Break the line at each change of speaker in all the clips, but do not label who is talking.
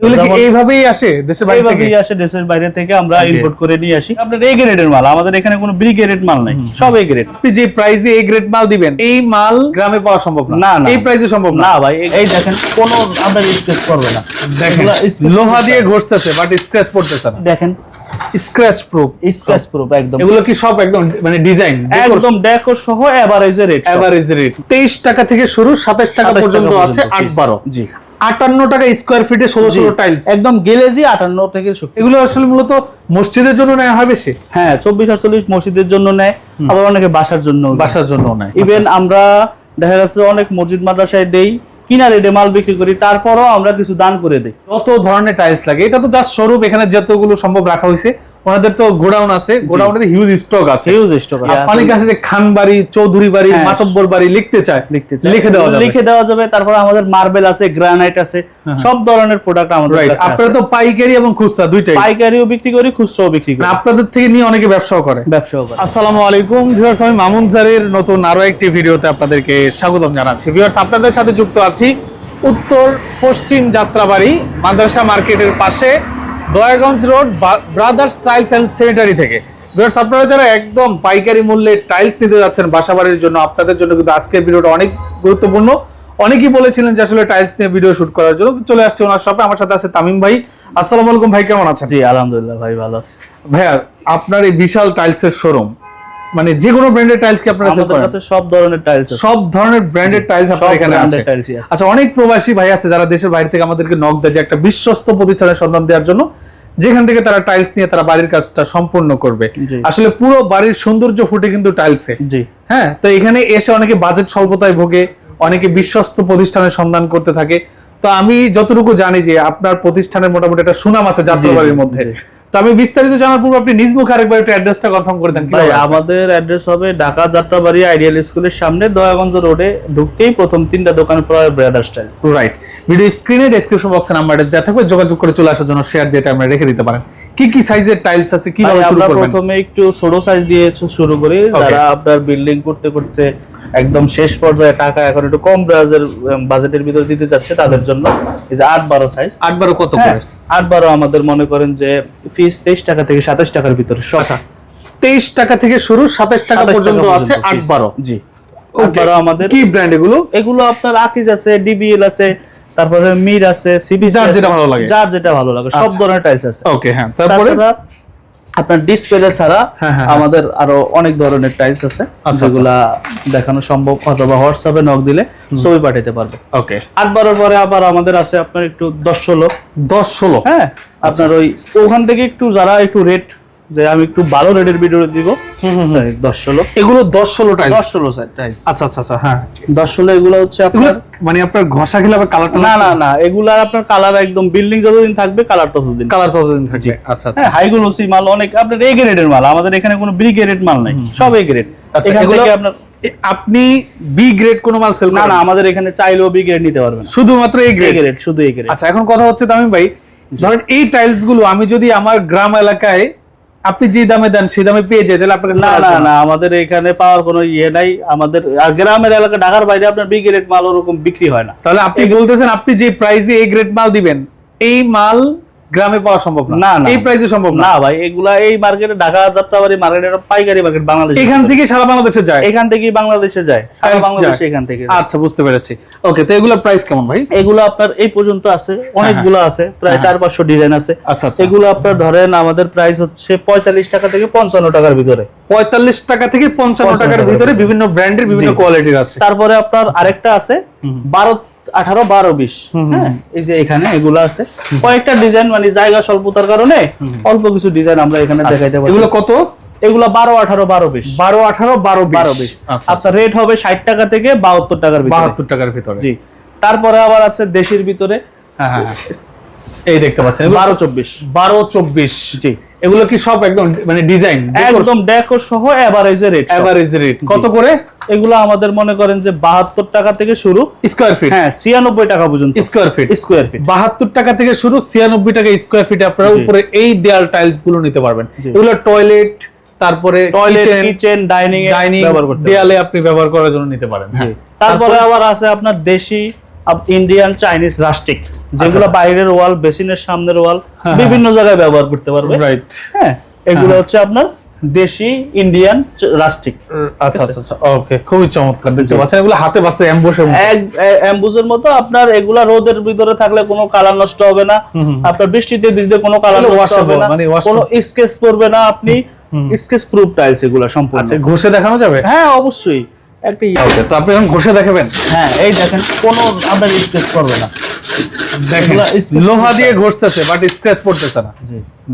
এগুলো কি এইভাবেই আসে দেশের বাইরে থেকে?
এইভাবেই আসে দেশের বাইরে থেকে আমরা ইম্পোর্ট করে নিয়ে আসি। আপনার এই গ্রেডের মাল আমাদের এখানে কোনো বি গ্রেডের মাল নাই সব এই গ্রেড
আপনি যে প্রাইসে এই গ্রেড মাল দিবেন এই মাল গ্রামে পাওয়া সম্ভব না।
না, না।
এই প্রাইসে সম্ভব না।
না ভাই এই- এই দেখেন কোনো আপনার স্কেচ করবে না।
দেখেন লোহা দিয়ে। ঘষতেছে বাট স্ক্র্যাচ পড়তেছে না।
দেখেন
স্ক্র্যাচ প্রুফ
স্কেচ প্রুফ একদম।
এগুলো কি সব একদম মানে ডিজাইন
একদম ডেকোর সহ এভারেজের রেট
এভারেজ রেট তেইশ টাকা থেকে শুরু সাতাশ টাকা পর্যন্ত আছে আট বারো।
জি।
আটান্ন টাকা স্কোয়ার ফিটে ষোলো ষোলো টাইলস
একদম গেলেজি আটান্ন থেকে
এগুলো আসলে মূলত মসজিদের জন্য নেওয়া হয় বেশি?
হ্যাঁ চব্বিশ আটচল্লিশ মসজিদের জন্য নেয় আবার অনেকে বাসার জন্য
বাসার জন্য নেয়
ইভেন আমরা দেখা যাচ্ছে অনেক মসজিদ মাদ্রাসায় দেই কিনা রেটে মাল বিক্রি করি তারপরও আমরা কিছু দান করে দিই।
যত ধরনের টাইলস লাগে? এটা তো জাস্ট স্বরূপ এখানে যতগুলো সম্ভব রাখা হয়েছে। ওনাদের তো গোডাউন আছে গোডাউনে হিউজ স্টক আছে।
হিউজ স্টক আছে।
অনেক আছে যে খান বাড়ি চৌধুরী বাড়ি
হ্যাঁ।
মাতব্বর বাড়ি লিখতে চায়
লিখতে চাই।
লিখে দেওয়া যাবে।
লিখে দেওয়া যাবে তারপর আমাদের মার্বেল আছে গ্রানাইট আছে সব ধরনের প্রোডাক্ট আমাদের কাছে আছে।
আপনারা তো পাইকারি এবং খুচরা দুইটাই।
পাইকারিও বিক্রি করি খুচরাও বিক্রি করি।
মানে আপনাদের থেকে নিয়ে অনেকে ব্যবসাও করে।
ব্যবসাও করি।
আসসালামু আলাইকুম ভিউয়ার্স আমি মামুন স্যারের নতুন আরও একটি ভিডিওতে আপনাদেরকে স্বাগতম জানাচ্ছি। ভিউয়ার্স আপনাদের সাথে যুক্ত আছি উত্তর পশ্চিম যাত্রাবাড়ি মাদ্রাসা মার্কেটের পাশে। Dayaganj road brothers tiles and sanitary থেকে। বিকজ আপনারা যারা একদম পাইকারি মূল্যে টাইলস নিতে যাচ্ছেন বাসাবাড়ির জন্য আপনাদের জন্য কিন্তু আজকের ভিডিওটা অনেক গুরুত্বপূর্ণ। অনেকেই বলেছিলেন যে আসলে টাইলস নিয়ে ভিডিও শুট করার জন্য তো চলে আসছে ওনার শপে আমার সাথে আছে তামিম ভাই। আসসালামু আলাইকুম ভাই কেমন আছেন?
জি আলহামদুলিল্লাহ ভাই ভালো আছি।
ভাইয়া আপনার এই বিশাল টাইলসের শোরুম মানে যে কোনো ব্র্যান্ডের টাইলস কি আপনারা সেল করেন?
কাছে সব ধরনের টাইলস
সব ধরনের ব্র্যান্ডেড টাইলস আপনার এখানে আছে। আচ্ছা অনেক প্রবাসী ভাই আছে যারা দেশের বাইরে থেকে আমাদেরকে নক দেয় যে একটা বিশ্বস্ত প্রতিষ্ঠানের সন্ধান দেওয়ার জন্য যেখান থেকে তারা টাইলস নিয়ে তারা বাড়ির কাজটা সম্পূর্ণ করবে। আসলে পুরো বাড়ির সৌন্দর্য ফুটে কিন্তু টাইলসে হ্যাঁ তো এখানে এসে অনেকে বাজেট স্বল্পতায় ভোগে অনেকে বিশ্বস্ত প্রতিষ্ঠানের সন্ধান করতে থাকে। তো আমি যতটুকু জানি যে আপনার প্রতিষ্ঠানের মোটামুটি একটা সুনাম আছে যাত্রাবাড়ির মধ্যে। তো আমি বিস্তারিত জানার পূর্বে আপনি নিজ মুখে আরেকবার একটু অ্যাড্রেসটা কনফার্ম করে দেন
ভাই আমাদের অ্যাড্রেস হবে ঢাকা যাত্রাবাড়ি আইডিয়াল স্কুলের সামনে দয়াগঞ্জ রোডে ঢুকতেই প্রথম তিনটা দোকান পড়ে ব্রাদার স্টাইলস
রাইট ভিডিও স্ক্রিনে ডেসক্রিপশন বক্সে নাম্বার দেওয়া থাকবে যোগাযোগ করে চলে আসার জন্য শেয়ার দিয়ে আমরা রেখে দিতে পারেন। কি কি সাইজের টাইলস আছে কীভাবে শুরু করবেন?
প্রথমে একটু ছোট সাইজ দিয়ে শুরু করি যারা আপনার বিল্ডিং করতে করতে একদম শেষ পর্যায়ে টাকা এখন একটু কম বাজেটের বাজেটের ভিতরে দিতে যাচ্ছে তাদের জন্য। এই যে আট বারো সাইজ
আট বারো কত
হ্যাঁ
করে?
আট বারো আমাদের মনে করেন যে ফিস তেইশ টাকা থেকে সাতাশ টাকার ভিতরে
আচ্ছা তেইশ টাকা থেকে শুরু সাতাশ টাকা পর্যন্ত আছে আট। বারো।
জি। আট বারো আমাদের।
কি ব্র্যান্ড এগুলো?
এগুলো আপনার আকিজ আছে ডিবিএল আছে তারপরে মির আছে সিবি
যার যেটা ভালো লাগে।
যার যেটা ভালো লাগে সব
আচ্ছা।
ধরনের টাইলস আছে।
ওকে হ্যাঁ তারপরে?
আপনার ডিসপ্লে ছাড়া
হ্যাঁ, হ্যাঁ,
আমাদের আরও অনেক ধরনের টাইলস আছে
আচ্ছা।
যেগুলা দেখানো সম্ভব অথবা হোয়াটসঅ্যাপে নক দিলে ছবি পাঠাতে পারবে।
ওকে
আট বারোর পরে আবার আমাদের আছে আপনার একটু দশ ষোলো।
দশ ষোলো?
হ্যাঁ আপনার ওই ওখান থেকে একটু যারা একটু রেট যে আমি একটু ভালো রেটের ভিডিও দিব। দশ ষোলো।
এগুলো দশ ষোলো টাইলস
দশ ষোলো
আচ্ছা আচ্ছা আচ্ছা হ্যাঁ।
দশ ষোলো এগুলো হচ্ছে আপনার
মানে আপনার ঘষা খেলে আবার কালারটা
না না না এগুলার আপনার কালার একদম বিল্ডিং যতদিন থাকবে কালার ততদিন।
কালার ততদিন থাকবে। আচ্ছা আচ্ছা।
হ্যাঁ হাই গ্লোসি মাল অনেক আপনার এ গ্রেডের মাল আমাদের এখানে কোনো বি গ্রেড মাল নাই। সব এ গ্রেড
আচ্ছা, এগুলো-
আপনার
আপনি বি গ্রেড কোনো মাল সেল
না না আমাদের এখানে চাইলেও বি গ্রেড নিতে পারবেন।
শুধুমাত্র এই
এ
গ্রেড
গ্রেড শুধু এ গ্রেড
আচ্ছা এখন কথা হচ্ছে তামিম ভাই ধরেন এই টাইলসগুলো আমি যদি আমার গ্রাম এলাকায় আপনি যে দামে দেন সেই দামে পেয়ে যায় তাহলে আপনার
না না না। আমাদের এখানে পাওয়ার কোনো ইয়ে নাই। আমাদের গ্রামের এলাকা ঢাকার বাইরে আপনার বি গ্রেড মাল ওরকম বিক্রি হয় না।
তাহলে আপনি বলতেছেন আপনি যে প্রাইসে এ গ্রেড মাল দিবেন এই মাল গ্রামে পাওয়া সম্ভব না। এই প্রাইসে সম্ভব না।
ভাই এগুলা এই মার্কেটে ঢাকা যাত্রাবাড়ি মার্কেট এটা পাইকারি মার্কেট বাংলাদেশ।
এখান থেকে সারা বাংলাদেশে যায়?
এখান থেকেই বাংলাদেশে যায়। সারা বাংলাদেশে এখান থেকে
আচ্ছা বুঝতে পেরেছি। ওকে তো এগুলোর প্রাইস কেমন ভাই?
এগুলো আপনার এই পর্যন্ত আছে অনেকগুলো আছে প্রায় চার পাঁচশো ডিজাইন আছে।
আচ্ছা আচ্ছা।
এগুলো আপনার ধরেন আমাদের প্রাইস হচ্ছে পঁয়তাল্লিশ টাকা থেকে পঞ্চান্ন টাকার ভিতরে।
পঁয়তাল্লিশ টাকা থেকে পঞ্চান্ন
55
টাকার ভিতরে বিভিন্ন ব্র্যান্ডের বিভিন্ন কোয়ালিটির আছে।
তারপরে আপনার আরেকটা আছে বারো আঠারো বারো বিশ। হ্যাঁ এই যে এখানে এগুলো আছে। কয়েকটা ডিজাইন মানে জায়গা স্বল্পতার কারণে অল্প কিছু ডিজাইন আমরা এখানে পারি
এগুলো কত?
এগুলো বারো আঠারো বারো বিশ।
বারো আঠারো বারো
বারো বিশ।
আচ্ছা
আপনার রেট হবে ষাট টাকা থেকে বাহাত্তর টাকার
বাহাত্তর টাকার ভিতরে।
জি। তারপরে আবার আছে দেশের ভিতরে।
হ্যাঁ হ্যাঁ হ্যাঁ। এই দেখতে পাচ্ছেন।
বারো চব্বিশ।
বারো চব্বিশ।
জি।
এগুলো কি সব একদম মানে ডিজাইন
একদম ডেকোর সহ এভারেজের রেট
এভারেজ রেট কত করে?
এগুলো আমাদের মনে করেন যে বাহাত্তর টাকা থেকে শুরু।
স্কোয়ার ফিট
হ্যাঁ ছিয়ানব্বই টাকা পর্যন্ত।
স্কোয়ার ফিট
স্কোয়ার ফিট
বাহাত্তর টাকা থেকে শুরু ছিয়ানব্বই টাকা স্কোয়ার ফিট আপনারা উপরে এই দেয়াল টাইলসগুলো নিতে পারবেন। এগুলো টয়লেট তারপরে
টয়লেট
কিচেন
ডাইনিং
ডাইনিং দেয়ালে আপনি ব্যবহার করার জন্য নিতে পারেন। হ্যাঁ
তারপরে আবার আছে আপনার দেশি ইন্ডিয়ান চাইনিজ রাস্টিক যেগুলো বাইরের ওয়াল বেসিনের সামনের ওয়াল
হ্যাঁ,
বিভিন্ন জায়গায় ব্যবহার করতে পারবে।
রাইট
হ্যাঁ এগুলো হচ্ছে আপনার দেশি ইন্ডিয়ান রাস্টিক
আচ্ছা আচ্ছা আচ্ছা। ওকে খুবই চমৎকার। দেখতে পাচ্ছেন এগুলো হাতে বাস্তে অ্যাম্বুশের মতো।
এক অ্যাম্বুজের মতো। আপনার এগুলা রোদের ভিতরে থাকলে কোনো কালার নষ্ট হবে না। আপনার বৃষ্টিতে ভিজলে কোনো কালার নষ্ট হবে না।
মানে
কোনো স্কেচ পড়বে না আপনি। স্কেচ প্রুফ টাইলস এগুলা সম্পূর্ণ।
আচ্ছা ঘষে দেখানো যাবে?
হ্যাঁ অবশ্যই। একটা ই-
তো আপনি এখন ঘষে দেখাবেন।
হ্যাঁ এই দেখেন কোনো আপনার স্কেচ করবে না।
দেখেন লোহা দিয়ে ঘষতেছে বাট স্ক্র্যাচ পড়তেছে না।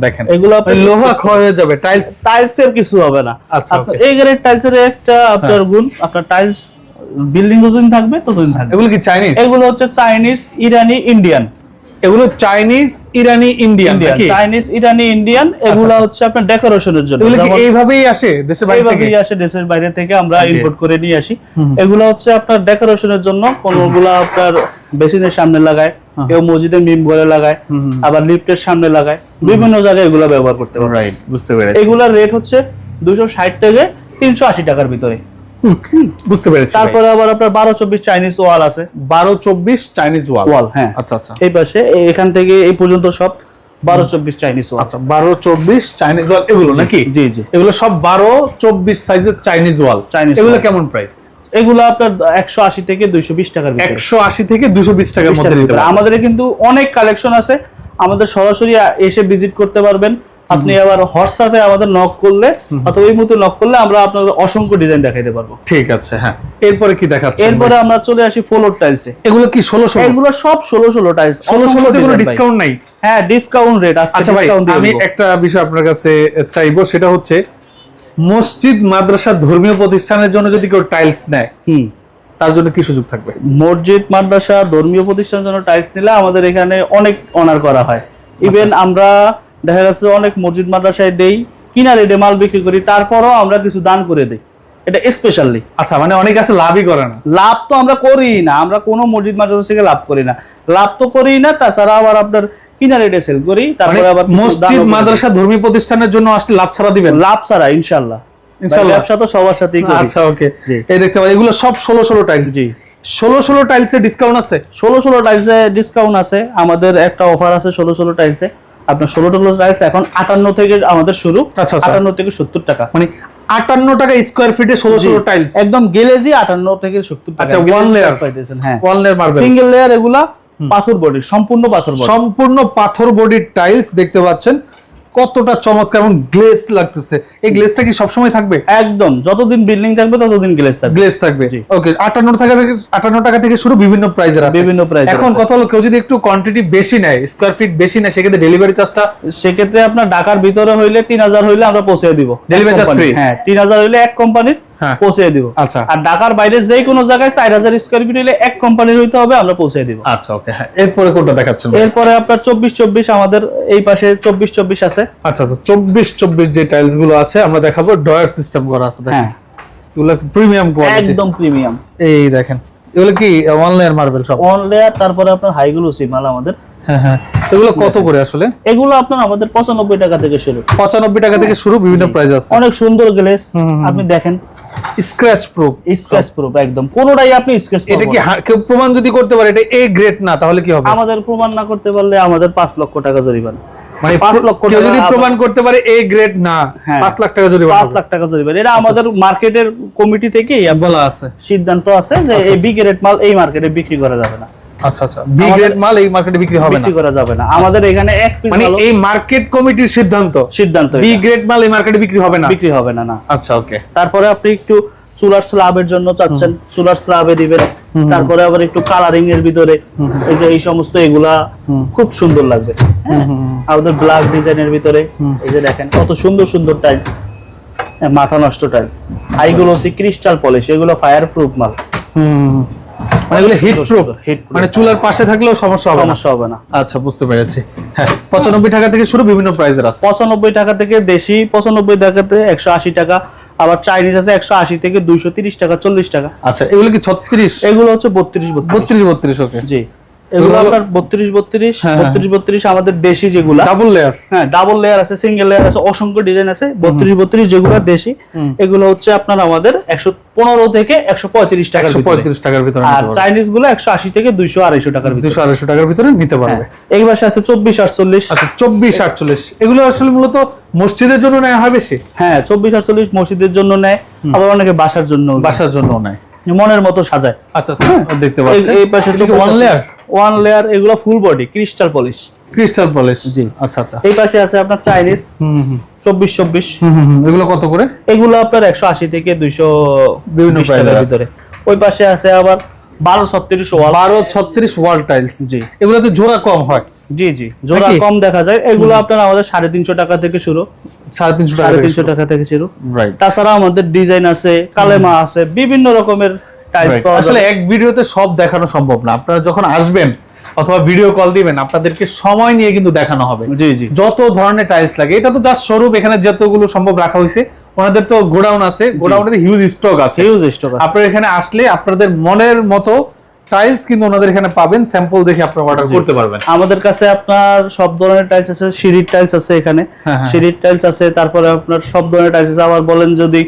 দেখেন
এগুলো আপনার
লোহা ক্ষয় হয়ে যাবে টাইলস
টাইলস এর কিছু হবে না।
আচ্ছা,
আপনার
okay.
এই গ্রেড টাইলস এর একটা আপনার গুণ আপনার টাইলস বিল্ডিং যতদিন থাকবে ততদিন থাকবে।
এগুলো কি চাইনিজ
এগুলো হচ্ছে চাইনিজ ইরানি ইন্ডিয়ান
এগুলো Chinese Irani Indian
Chinese Irani Indian এগুলো হচ্ছে আপনার ডেকোরেশনের জন্য।
এগুলো কি এইভাবেই আসে দেশের বাইরে থেকে?
এইভাবেই আসে দেশের বাইরে থেকে আমরা ইম্পোর্ট করে নিয়ে আসি। এগুলো হচ্ছে আপনার ডেকোরেশনের জন্য কোনগুলো আপনার বেসিনের সামনে লাগায় কেউ মসজিদের মিম ঘরে লাগায় আবার লিফটের সামনে লাগায়। বিভিন্ন জায়গায় এগুলো ব্যবহার করতে পারে।
রাইট বুঝতে পেরেছি।
এগুলোর রেট হচ্ছে দুশো ষাট থেকে তিনশো আশি টাকার ভিতরে।
বুঝতে পেরেছি। তারপরে
আবার আপনার বারো চব্বিশ চাইনিজ ওয়াল আছে।
বারো চব্বিশ চাইনিজ ওয়াল।
ওয়াল হ্যাঁ।
আচ্ছা আচ্ছা।
এই পাশে এখান থেকে এই পর্যন্ত সব বারো চব্বিশ চাইনিজ ওয়াল।
আচ্ছা বারো চব্বিশ চাইনিজ ওয়াল এগুলো নাকি?
জি জি।
এগুলো সব বারো চব্বিশ সাইজের চাইনিজ ওয়াল।
Chinese
এগুলো কেমন প্রাইস
এগুলো আপনার একশো আশি থেকে দুইশো বিশ টাকার
একশো আশি থেকে দুশো বিশ টাকার মধ্যে।
আমাদের কিন্তু অনেক কালেকশন আছে। আমাদের সরাসরি এসে ভিজিট করতে পারবেন। আপনি আবার হোয়াটসঅ্যাপে আমাদের নক করলে অথবা এই মতো নক করলে আমরা আপনাদের অসংখ্য ডিজাইন দেখাইতে পারব।
ঠিক আছে হ্যাঁ। এরপরে কি দেখাচ্ছে
এরপরে আমরা চলে আসি ফ্লোর টাইলসে
এগুলো কি ষোলো ষোলো?
এগুলো সব ষোলো ষোলো টাইলস
ষোলো ষোলোতে কোনো ডিসকাউন্ট নাই?
হ্যাঁ ডিসকাউন্ট রেট আজকে
আচ্ছা ভাই আমি একটা বিষয় আপনার কাছে চাইব সেটা হচ্ছে মসজিদ মাদ্রাসা ধর্মীয় প্রতিষ্ঠানের জন্য যদি কেউ টাইলস নেয়
হুম।
তার জন্য কি সুযোগ থাকবে?
মসজিদ মাদ্রাসা ধর্মীয় প্রতিষ্ঠানের জন্য টাইলস নিলে আমাদের এখানে অনেক অনার করা হয়। ইভেন
আচ্ছা।
আমরা দেখা যাচ্ছে অনেক মসজিদ মাদ্রাসায় দেই কিনা রেটে মাল বিক্রি করি তারপরও আমরা কিছু দান করে দিই। এটা স্পেশালি
আচ্ছা মানে অনেক আছে লাভই করে না।
লাভ তো আমরা করি না আমরা কোনো মসজিদ মাদ্রাসা থেকে লাভ করি না। লাভ তো করি না তাছাড়া আবার আপনার কিনা রেটে সেল করি
মানে
তারপরে আবার
মসজিদ মাদ্রাসা প্রতিষ্ঠানের জন্য আসলে লাভ ছাড়া দিবেন?
লাভ ছাড়া ইনশাল্লাহ
ইনশাল্লাহ।
ব্যবসা তো সবার সাথেই করি।
আচ্ছা ওকে। এই দেখতে পাচ্ছি এগুলো সব ষোলো ষোলো টাইলস
জি।
ষোলো ষোলো টাইলসের ডিসকাউন্ট আছে?
ষোলো ষোলো টাইলসে ডিসকাউন্ট আছে আমাদের একটা অফার আছে ষোলো ষোলো টাইলসে আপনার ষোলো ষোলো রাইস এখন আটান্ন থেকে আমাদের শুরু।
আচ্ছা, আচ্ছা।
আটান্ন থেকে সত্তর টাকা।
মানে আটান্ন টাকা স্কোয়ার ফিটে ষোলো ষোলো টাইলস
একদম গেলেজি আটান্ন থেকে সত্তর টাকা।
আচ্ছা, ওয়ান লেয়ার
পাইতেছেন, হ্যাঁ।
ওয়ালনের মার্বেল
সিঙ্গেল লেয়ার এগুলা পাথর বডি সম্পূর্ণ পাথর
সম্পূর্ণ পাথর বডির টাইলস দেখতে পাচ্ছেন। কতটা চমৎকার এবং গ্লেস লাগতেছে। এই গ্লেসটা কি সবসময় থাকবে?
একদম যতদিন বিল্ডিং থাকবে ততদিন গ্লেস থাকবে।
গ্লেস থাকবে। ওকে আটান্ন টাকা থেকে আটান্ন টাকা থেকে শুরু বিভিন্ন প্রাইজের আছে।
বিভিন্ন প্রাইজ
এখন কত হলো কেউ যদি একটু কোয়ান্টিটি বেশি নেয় স্কোয়ার ফিট বেশি নেয় সেক্ষেত্রে ডেলিভারি চার্জটা
সেক্ষেত্রে আপনার ঢাকার ভিতরে হইলে তিন হাজার হইলে আমরা পৌঁছে দিব।
ডেলিভারি
চার্জ
ফ্রি
হ্যাঁ তিন হাজার হইলে এক কোম্পানির। পৌঁছে দিব।
আচ্ছা।
আর ঢাকার বাইরে যে কোনো জায়গায় চার হাজার স্কোয়ার ফিট এক কোম্পানির হইতে হবে আমরা পৌঁছে দিব।
আচ্ছা ওকে হ্যাঁ। এরপরে কোনটা দেখাচ্ছেন?
এরপরে আপনার চব্বিশ চব্বিশ আমাদের এই পাশে চব্বিশ চব্বিশ আছে।
আচ্ছা আচ্ছা চব্বিশ চব্বিশ যে টাইলসগুলো আছে আমরা দেখাবো। ডয়ার সিস্টেম করা আছে
হ্যাঁ।
এগুলো প্রিমিয়াম কোয়ালিটি
একদম প্রিমিয়াম
এই দেখেন। এগুলো কি ওয়ান লেয়ার মার্বেল সব?
অন লেয়ার তারপরে আপনার মাল আমাদের।
হ্যাঁ হ্যাঁ। এগুলো কত করে আসলে?
এগুলো আপনার আমাদের পঁচানব্বই টাকা থেকে শুরু।
পঁচানব্বই টাকা থেকে শুরু বিভিন্ন প্রাইস আছে।
অনেক সুন্দর গ্লেস আপনি দেখেন।
স্ক্র্যাচ প্রুফ
স্কেচ প্রুফ একদম। কোনোটাই আপনি স্কেচ
এটা কি কেউ প্রমাণ যদি করতে পারে এটা এ গ্রেড না তাহলে কি হবে?
আমাদের প্রমাণ না করতে পারলে আমাদের পাঁচ লক্ষ টাকা জরিমানা।
মানে
পাঁচ লক্ষ টাকা
যদি প্রমাণ করতে পারে এ গ্রেড না। লাখ টাকা জরিমানা
পাঁচ লাখ টাকা জরিমানা এটা আমাদের মার্কেটের কমিটি থেকেই
বলা আছে।
সিদ্ধান্ত আছে যে
আচ্ছা,
এই বি গ্রেড মাল এই মার্কেটে বিক্রি করা যাবে না।
আচ্ছা আচ্ছা। বি গ্রেড মাল এই মার্কেটে বিক্রি হবে না।
বিক্রি করা যাবে না। আমাদের এখানে এক
মানে এই মার্কেট কমিটির সিদ্ধান্ত।
সিদ্ধান্ত
বি গ্রেড মাল এই মার্কেটে বিক্রি হবে না।
বিক্রি হবে না না।
আচ্ছা ওকে
তারপরে আপনি একটু চুলার স্ল্যাবের জন্য চাচ্ছেন। চুলার স্ল্যাবে দিবেন তারপরে আবার একটু কালারিং এর ভিতরে এই যে এই সমস্ত এগুলা খুব সুন্দর লাগবে। হ্যাঁ? আমাদের ব্ল্যাক ডিজাইনের ভিতরে এই যে দেখেন কত সুন্দর সুন্দর টাইলস মাথা নষ্ট টাইলস আইগুলো হচ্ছে ক্রিস্টাল পলিশ এগুলো ফায়ার প্রুফ মাল
মানে এগুলো হিট প্রুফ। মানে চুলার পাশে থাকলেও সমস্যা হবে
সমস্যা হবে না।
আচ্ছা বুঝতে পেরেছি। হ্যাঁ পঁচানব্বই টাকা থেকে শুরু বিভিন্ন প্রাইজের আছে।
পঁচানব্বই টাকা থেকে দেশি পঁচানব্বই টাকা একশো আশি টাকা আবার চাইনিজ আছে একশো আশি থেকে দুইশো তিরিশ টাকা চল্লিশ টাকা।
আচ্ছা এগুলো কি ছত্রিশ?
এগুলো হচ্ছে বত্রিশ বত্রিশ।
বত্রিশ বত্রিশ ওকে
জি। এগুলো আপনার বত্রিশ বত্রিশ
হ্যাঁ, হ্যাঁ।
বত্রিশ বত্রিশ আমাদের দেশি যেগুলা।
ডাবল লেয়ার
হ্যাঁ ডাবল লেয়ার আছে সিঙ্গেল লেয়ার আছে অসংখ্য ডিজাইন আছে বত্রিশ বত্রিশ যেগুলো দেশি এগুলো হচ্ছে আপনার আমাদের একশো পনেরো থেকে একশো পঁয়ত্রিশ টাকার
একশো
ভিতরে।
পঁয়ত্রিশ টাকার ভিতরে
আর চাইনিজগুলো একশো আশি থেকে দুইশো আড়াইশো টাকার ভিতরে।
দুশো আড়াইশো টাকার ভিতরে নিতে পারবে।
হ্যাঁ। এই পাশে আছে চব্বিশ আটচল্লিশ।
আচ্ছা চব্বিশ আটচল্লিশ। এগুলো আসলে মূলত মসজিদের জন্য নেওয়া হয় বেশি?
হ্যাঁ চব্বিশ আটচল্লিশ মসজিদের জন্য নেয় আবার অনেকে বাসার জন্য
বাসার জন্য নেয়।
মনের মতো সাজায়।
আচ্ছা আচ্ছা, দেখতে পাচ্ছেন
এই- পাশে
ওয়ান লেয়ার
ওয়ান লেয়ার এগুলো full body crystal polish
crystal polish
জি।
আচ্ছা আচ্ছা।
এই পাশে আছে আপনার চাইনিজ
হুম হুম
চব্বিশ চব্বিশ।
হুম হুম, হুম। এগুলো কত করে?
এগুলো আপনার একশো আশি থেকে দুইশো
বিভিন্ন।
ভিতরে। ওই পাশে আছে আবার বারো ছত্রিশ ওয়াল।
বারো ছত্রিশ ওয়াল টাইলস
জি।
এগুলোতে জোড়া কম হয়?
জি জি। জোড়া কম দেখা যায়। এগুলো আপনার আমাদের সাড়ে তিনশো টাকা থেকে শুরু।
সাড়ে তিনশো
সাড়ে তিনশো টাকা থেকে শুরু। তাছাড়া আমাদের ডিজাইন আছে কালেমা আছে বিভিন্ন রকমের টাইলস পাওয়া
আসলে এক ভিডিওতে সব দেখানো সম্ভব না। আপনারা যখন আসবেন অথবা ভিডিও কল দিবেন আপনাদেরকে সময় নিয়ে কিন্তু দেখানো হবে।
জি জি।
যত ধরনের টাইলস লাগে এটা তো জাস্ট স্বরূপ এখানে যতগুলো সম্ভব রাখা হয়েছে। ওনাদের তো গোডাউন আছে। গোডাউনে হিউজ স্টক আছে।
হিউজ স্টক আছে।
আপনারা এখানে আসলে আপনাদের মনের মতো টাইলস কিন্তু ওনাদের এখানে পাবেন স্যাম্পল দেখে আপনারা অর্ডার করতে পারবেন।
আমাদের কাছে আপনার সব ধরনের টাইলস আছে সিঁড়ির টাইলস আছে এখানে।
হ্যাঁ, হ্যাঁ।
সিঁড়ির টাইলস আছে তারপরে আপনার সব ধরনের টাইলস আছে। আবার বলেন যদি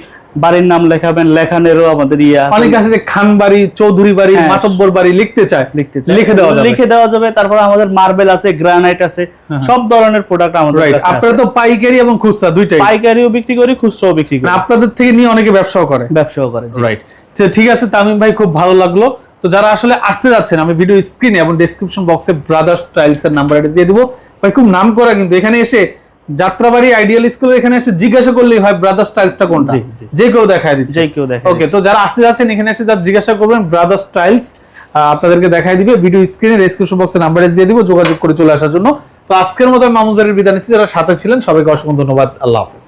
বাড়ির নাম লেখাবেন লেখানেরও আমাদের ইয়ে আছে।
অনেক আছে যে খান বাড়ি চৌধুরী বাড়ি
হ্যাঁ।
মাতব্বর বাড়ি লিখতে চায়
লিখতে চাই
লিখে দেওয়া যাবে।
লিখে দেওয়া যাবে তারপর আমাদের মার্বেল আছে গ্রানাইট আছে সব ধরনের প্রোডাক্ট আমাদের
রাইট
কাছে
আপনারা তো পাইকারি এবং খুচরা দুইটাই।
পাইকারিও বিক্রি করি খুচরাও বিক্রি করি।
আপনাদের থেকে নিয়ে অনেকে ব্যবসাও করে।
ব্যবসাও করে
রাইট ঠিক আছে তামিম ভাই খুব ভালো লাগল। তো যারা আসলে আসতে যাচ্ছেন আমি ভিডিও স্ক্রিনে এবং ডেসক্রিপশন বক্সে ব্রাদার্স স্টাইলস এর নাম্বার দিয়ে দেবো। ভাই খুব নাম করা কিন্তু। এখানে এসে যাত্রাবাড়ি আইডিয়াল স্কুল এখানে এসে জিজ্ঞাসা করলেই হয় ব্রাদার স্টাইলসটা কোনটা। যে কেউ দেখায় দিচ্ছে।
যে কেউ দেখে
ওকে তো যারা আসতে যাচ্ছেন এখানে এসে যা জিজ্ঞাসা করবেন ব্রাদার স্টাইলস আপনাদেরকে দেখাই দিবে। ভিডিও স্ক্রিনে ডেসক্রিপশন বক্সে নাম্বার দিয়ে দিব যোগাযোগ করে চলে আসার জন্য। তো আজকের মতো আমি মামুজারের বিদায় নিচ্ছি। যারা সাথে ছিলেন সবাইকে অসংখ্য ধন্যবাদ। আল্লাহ হাফেজ।